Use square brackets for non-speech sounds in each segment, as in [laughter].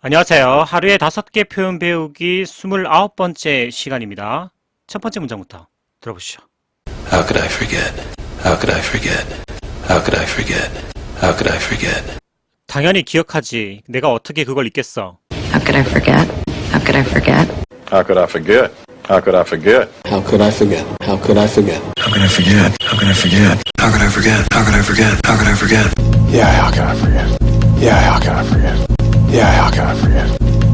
안녕하세요. 하루에 다섯 개 표현 배우기 29번째 시간입니다. 첫 번째 문장부터 들어보시죠. How could I forget? How could I forget? How could I forget? How could I forget? 당연히 기억하지. 내가 어떻게 그걸 잊겠어. How could I forget? How could I forget? How could I forget? How could I forget? How could I forget? How could I forget? How could I forget? How could I forget? How could I forget? How could I forget? How could I forget? Yeah, how could I forget? Yeah, how could I forget? Yeah, how could I forget?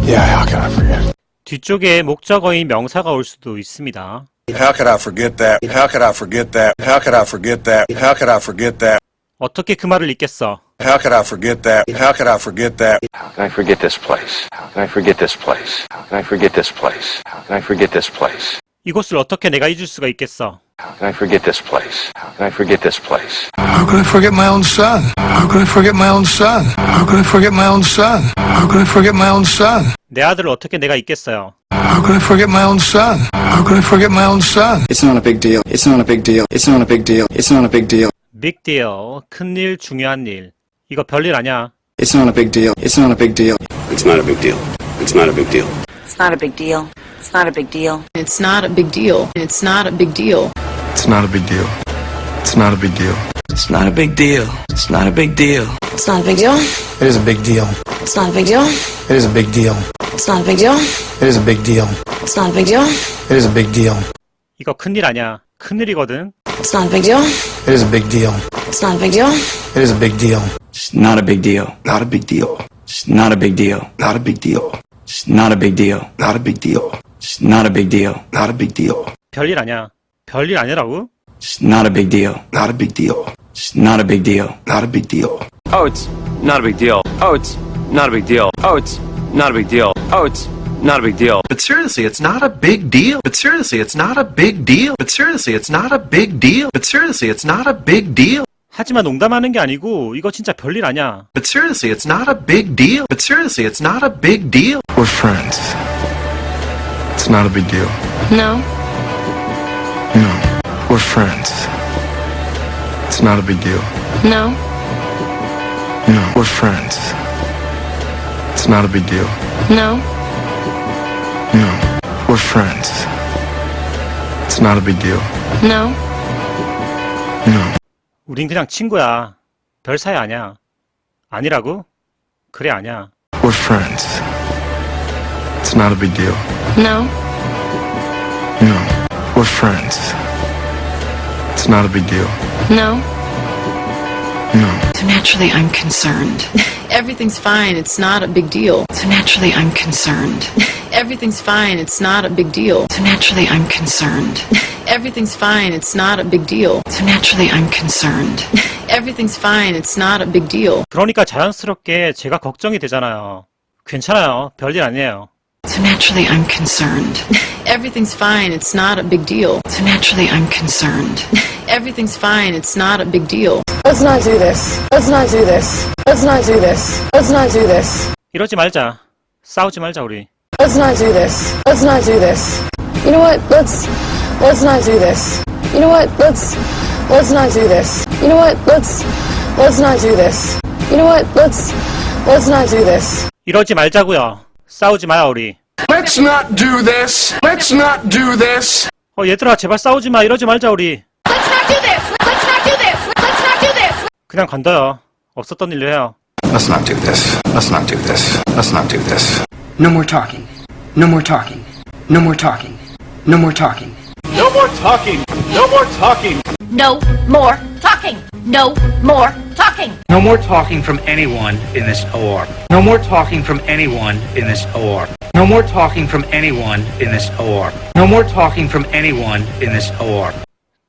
Yeah, how could I forget? 뒤쪽에 목적어인 명사가 올 수도 있습니다. How could I forget that? How could I forget that? How could I forget that? How could I forget that? 어떻게 그 말을 잊겠어. How could I forget that? How could I forget that? How can I forget this place? How can I forget this place? How can I forget this place? How can I forget this place? 이곳을 어떻게 내가 잊을 수가 있겠어. How can I forget this place? How can I forget this place? How could I forget my own son? How could I forget my own son? How could I forget my own son? How could I forget my own son? 내 아들을 어떻게 내가 잊겠어요. How could I forget my own son? How could I forget my own son? It's not a big deal. It's not a big deal. It's not a big deal. It's not a big deal. 빅 딜, 큰일, 중요한 일. 이거 별일 아냐. It's not a big deal. It's not a big deal. It's not a big deal. It's not a big deal. It's not a big deal. It's not a big deal. It's not a big deal. It's not a big deal. It's not a big deal. It's not a big deal. It's not a big deal. It's not a big deal. It's not a big deal. It is a big deal. It's not a big deal. It is a big deal. It's not a big deal. It is a big deal. It's not a big deal. It is a big deal. 이거 큰일 아냐. 큰일이거든. It's not a big deal. It is a big deal. It's not a big deal. It is a big deal. It's not a big deal. Not a big deal. It's not a big deal. Not a big deal. It's not a big deal. Not a big deal. It's not a big deal. Not a big deal. 별일 아냐. 별일 아니라고? It's not a big deal. Not a big deal. It's not a big deal. Not a big deal. Oh, it's not a big deal. Oh, it's not a big deal. Oh, it's not a big deal. Oh, it's not a big deal. But seriously, it's not a big deal. But seriously, it's not a big deal. But seriously, it's not a big deal. But seriously, it's not a big deal. 하지만 농담하는 게 아니고 이거 진짜 별일 아냐. But seriously, it's not a big deal. But seriously, it's not a big deal. We're friends. It's not a big deal. No. No. We're friends. It's not a big deal. No. No. We're friends. It's not a big deal. No. No. We're friends. It's not a big deal. No. No. 우린 그냥 친구야. 별 사이 아냐. 아니라고? 그래 아냐. We're friends. It's not a big deal. No. No. We're friends. It's not a big deal. No. No. So naturally, I'm concerned. [laughs] Everything's fine. It's not a big deal. So naturally, I'm concerned. [laughs] Everything's fine. It's not a big deal. So naturally, I'm concerned. [laughs] Everything's fine. It's not a big deal. So naturally, I'm concerned. Everything's fine. It's not a big deal. 그러니까 자연스럽게 제가 걱정이 되잖아요. 괜찮아요. 별일 아니에요. So naturally, I'm concerned. Everything's fine. It's not a big deal. So naturally, I'm concerned. Everything's fine. It's not a big deal. Let's not do this. Let's not do this. Let's not do this. Let's not do this. 이러지 말자. 싸우지 말자 우리. Let's not do this. Let's not do this. You know what? Let's let's not do this. You know what? Let's let's not do this. You know what? Let's let's not do this. You know what? Let's let's not do this. 이러지 말자고요. 싸우지 마요 우리. Let's not do this. Let's not do this. 어 얘들아 제발 싸우지 마. 이러지 말자 우리. Let's not do this. Let's not do this. Let's not do this. 그냥 건너요. 없었던 일로 해요. Let's not do this. Let's not do this. Let's not do this. No more talking. No more talking. No more talking. No more talking. No more talking. No more talking. No more talking. No more talking. No more talking from anyone in this OR. No more talking from anyone in this OR. No more talking from anyone in this OR. No more talking from anyone in this OR.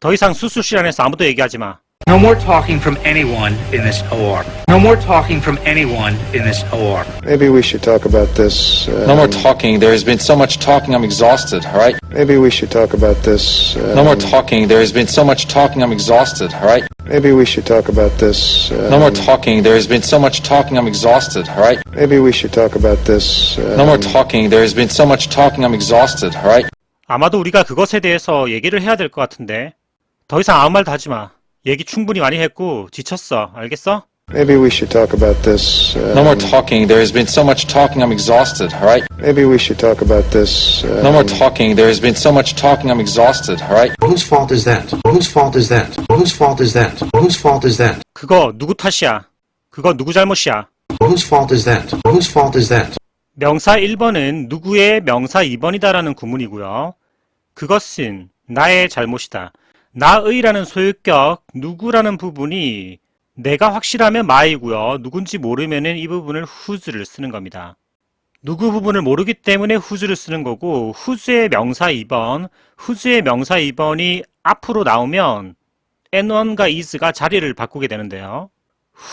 더 이상 수술 시간에서 아무도 얘기하지 마. No more talking from anyone in this OR. No more talking from anyone in this OR. Maybe we should talk about this. Uh, No more talking. There has been so much talking. I'm exhausted. All right. Maybe we should talk about this. Uh, No more talking. There has been so much talking. I'm exhausted. All right. Maybe we should talk about this. Uh, No more talking. There has been so much talking. I'm exhausted. All right. Maybe we should talk about this. Uh, No more talking. There has been so much talking. I'm exhausted. All right. 아마도 우리가 그것에 대해서 얘기를 해야 될 것 같은데. 더 이상 아무 말도 하지 마. 얘기 충분히 많이 했고 지쳤어. 알겠어? Maybe we should talk about this. Uh, No more talking. There has been so much talking, I'm exhausted, all right? Maybe we should talk about this. Uh, No more talking. There has been so much talking, I'm exhausted, all right? Whose fault is that? Whose fault is that? Whose fault is that? Whose fault is that? 그거 누구 탓이야? 그거 누구 잘못이야? Whose fault is that? Whose fault is that? 명사 1번은 누구의 명사 2번이다라는 구문이고요. 그것은 나의 잘못이다. 나의라는 소유격 누구라는 부분이 내가 확실하면 마이고요. 누군지 모르면은 이 부분을 whose를 쓰는 겁니다. 누구 부분을 모르기 때문에 whose를 쓰는 거고 whose의 명사 2번, whose의 명사 2번이 앞으로 나오면 n1과 is가 자리를 바꾸게 되는데요.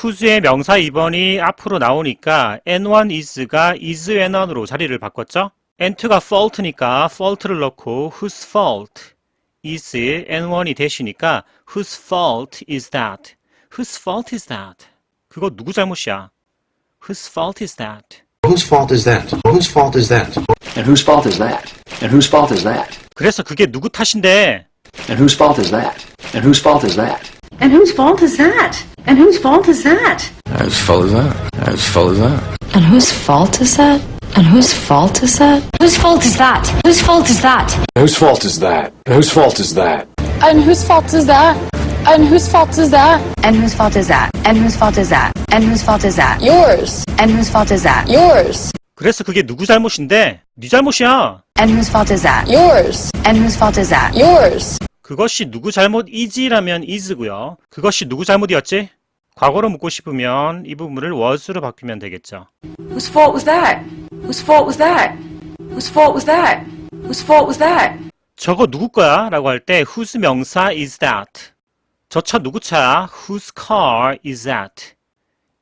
whose의 명사 2번이 앞으로 나오니까 n1 is가 is n1으로 자리를 바꿨죠? n2가 fault니까 fault를 넣고 whose fault is n1이 되시니까 whose fault is that? whose fault is that? 그거 누구 잘못이야? whose fault is that? Whose fault is that? Whose fault is that? And whose fault is that? And whose fault is that? 그래서 그게 누구 탓인데 And whose fault is that? And whose fault is that? And whose fault is that? And whose fault is that? Whose fault is that? Whose fault is that? And whose fault is that? And whose fault is that? Whose fault is that? Whose fault is that? Whose fault is that? Whose fault is that? And whose fault is that? And whose fault is that? And whose fault is that? And whose fault is that? And whose fault is that? Yours. And whose fault is that? Yours. 그래서 그게 누구 잘못인데 네 잘못이야 And whose fault is that? Yours. And whose fault is that? Yours. 그것이 누구 잘못이지라면 is고요 그것이 누구 잘못이었지? 과거로 묻고 싶으면 이 부분을 was로 바꾸면 되겠죠 Whose fault was that? Whose fault was that? Whose fault was that? Whose fault was that? 저거 누구 거야? 라고 할 때 whose 명사 is that 저 차 누구 차야? whose car is that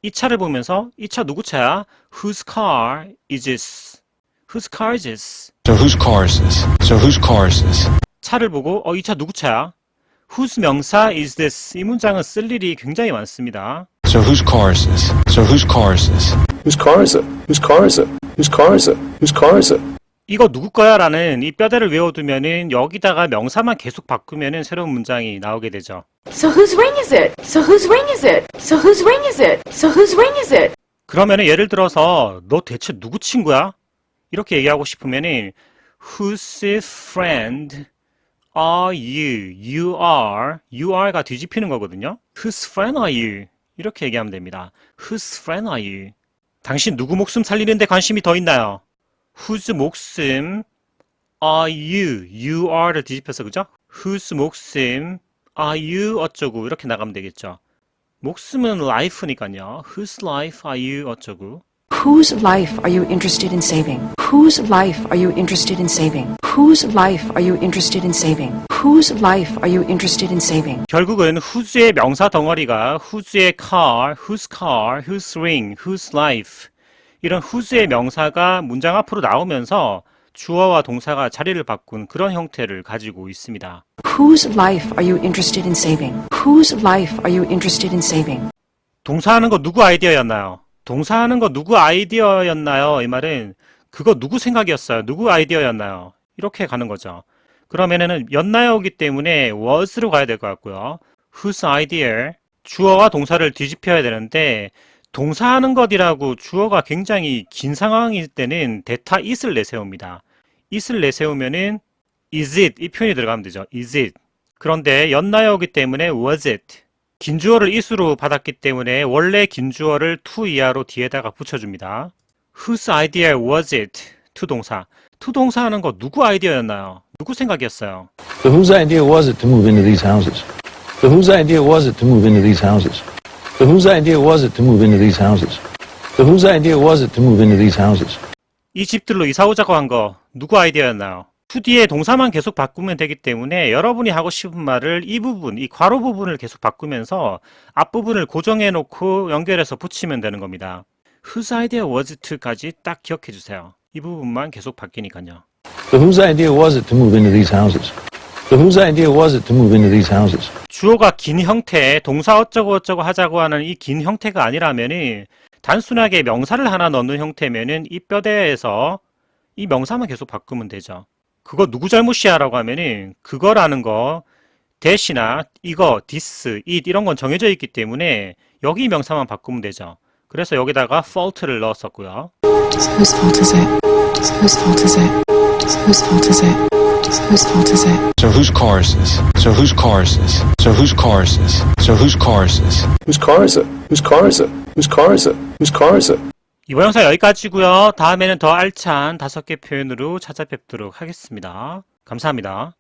이 차를 보면서 이 차 누구 차야? whose car is this whose car is this So whose car is this? So whose car is this? 차를 보고 어 이 차 누구 차야? whose 명사 is this 이 문장은 쓸 일이 굉장히 많습니다 So whose car is this? So whose car is this? Whose car is it? Whose car is it? Whose car is it? Whose car is it? 이거 누구 거야? 라는 이 뼈대를 외워두면은 여기다가 명사만 계속 바꾸면은 새로운 문장이 나오게 되죠 So whose ring is it? So whose ring is it? So whose ring is it? So whose ring is it? 그러면은 예를 들어서 너 대체 누구 친구야? 이렇게 얘기하고 싶으면은 whose friend are you? You are. You are가 뒤집히는 거거든요. Whose friend are you? 이렇게 얘기하면 됩니다. Whose friend are you? 당신 누구 목숨 살리는데 관심이 더 있나요? Whose 목숨 are you? You are를 뒤집혀서 그죠? Whose 목숨 are you 어쩌고 이렇게 나가면 되겠죠. 목숨은 life니까요. Whose life are you 어쩌고. Whose life are you interested in saving? Whose life are you interested in saving? Whose life are you interested in saving? Whose life are you interested in saving? 결국은 whose의 명사 덩어리가 whose의 car, whose car, whose ring, whose life 이런 whose의 명사가 문장 앞으로 나오면서 주어와 동사가 자리를 바꾼 그런 형태를 가지고 있습니다. Whose life are you interested in saving? Whose life are you interested in saving? 동사하는 거 누구 아이디어였나요? 동사하는 거 누구 아이디어였나요? 이 말은 그거 누구 생각이었어요? 누구 아이디어였나요? 이렇게 가는 거죠. 그러면은 였나요기 때문에 was로 가야 될 것 같고요. whose idea 주어와 동사를 뒤집혀야 되는데 동사하는 것이라고 주어가 굉장히 긴 상황일 때는 대타 it을 내세웁니다. it을 내세우면은 is it 이 표현이 들어가면 되죠. is it 그런데 였나요기 때문에 was it 긴 주어를 is로 받았기 때문에 원래 긴 주어를 to 이하로 뒤에다가 붙여줍니다. Whose idea was it? to 동사. to 동사 하는 거 누구 아이디어였나요? 누구 생각이었어요? So whose idea was it to move into these houses? So whose idea was it to move into these houses? So whose idea was it to move into these houses? So whose idea was it to move into these houses? 이 집들로 이사 오자고 한 거 누구 아이디어였나요? to 뒤에 동사만 계속 바꾸면 되기 때문에 여러분이 하고 싶은 말을 이 부분, 이 괄호 부분을 계속 바꾸면서 앞부분을 고정해 놓고 연결해서 붙이면 되는 겁니다. Whose idea was it to까지 딱 기억해 주세요. 이 부분만 계속 바뀌니까요. So whose idea was it to move into these houses? So whose idea was it to move into these houses? 주어가 긴 형태, 동사 어쩌고 어쩌고 하자고 하는 이 긴 형태가 아니라면은 단순하게 명사를 하나 넣는 형태면은 이 뼈대에서 이 명사만 계속 바꾸면 되죠. 그거 누구 잘못이야 라고 하면은 그거라는 거 대시나 이거, this, it 이런 건 정해져 있기 때문에 여기 명사만 바꾸면 되죠. 그래서 여기다가 fault를 넣었었고요. So whose fault is it? So whose fault is it? So whose fault is it? So whose fault is it? So whose car is this? So whose car is this? So whose car is this? So whose car is this? Whose car is it? Whose car is it? Whose car is it? Whose car is it? 이번 영상 여기까지고요. 다음에는 더 알찬 다섯 개 표현으로 찾아뵙도록 하겠습니다. 감사합니다.